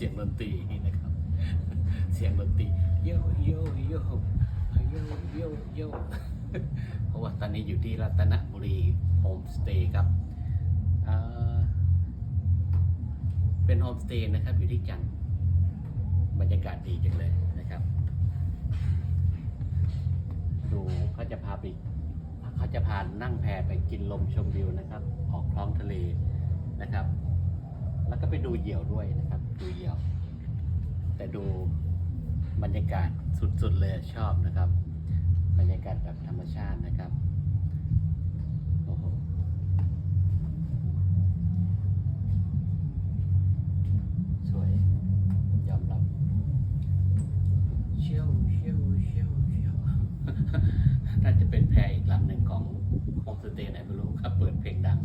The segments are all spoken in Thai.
สียงดนตรีนะครับ เสียงดนตรีโยโยโยโยโยโยเพราะว่าตอนนี้อยู่ที่รัตนบุรีโฮมสเตย์ครับเป็นโฮมสเตย์นะครับอยู่ที่จันบรรยากาศดีจังเลยนะครับ ดูเขาจะพาไปเขาจะพานั่งแพไปกินลมชมวิวนะครับ ออกท้องทะเลนะครับ แล้วก็ไปดูเหยี่ยวด้วยนะครับ ดูเหยี่ยว แต่ดูบรรยากาศสุดๆเลยชอบนะครับ บรรยากาศแบบธรรมชาตินะครับโอ้โหสวยยอมรับเชี่ยวเชี่ยวเชี่ยวเชี่ยว น่าจะเป็นแพรอีกลำหนึ่งของโฮมสเตย์ไหนไม่รู้ครับ เปิดเพลงดัง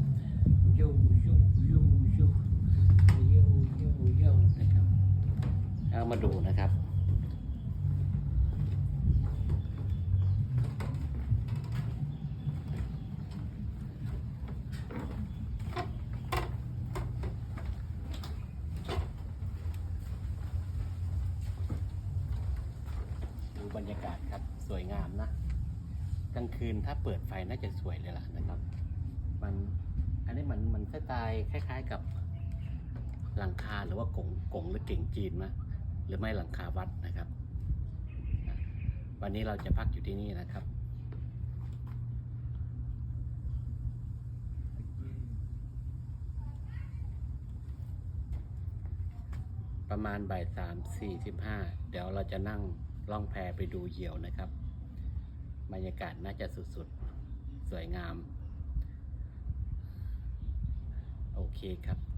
โยโยโยโยโยโยโยนะครับ เอามาดูนะครับ ดูบรรยากาศครับสวยงามนะ กลางคืนถ้าเปิดไฟน่าจะสวยเลยล่ะนะครับ มันอันนี้มันมันสไตล์คล้าย ๆกับหลังคาหรือว่ากงกงหรือเก่งจีนมะ หรือไม่หลังคาวัดนะครับ วันนี้เราจะพักอยู่ที่นี่นะครับประมาณบ่ายสามสี่สิบห้าเดี๋ยวเราจะนั่งล่องแพไปดูเหยี่ยวนะครับ บรรยากาศน่าจะสุดๆ สวยงาม โอเคครับ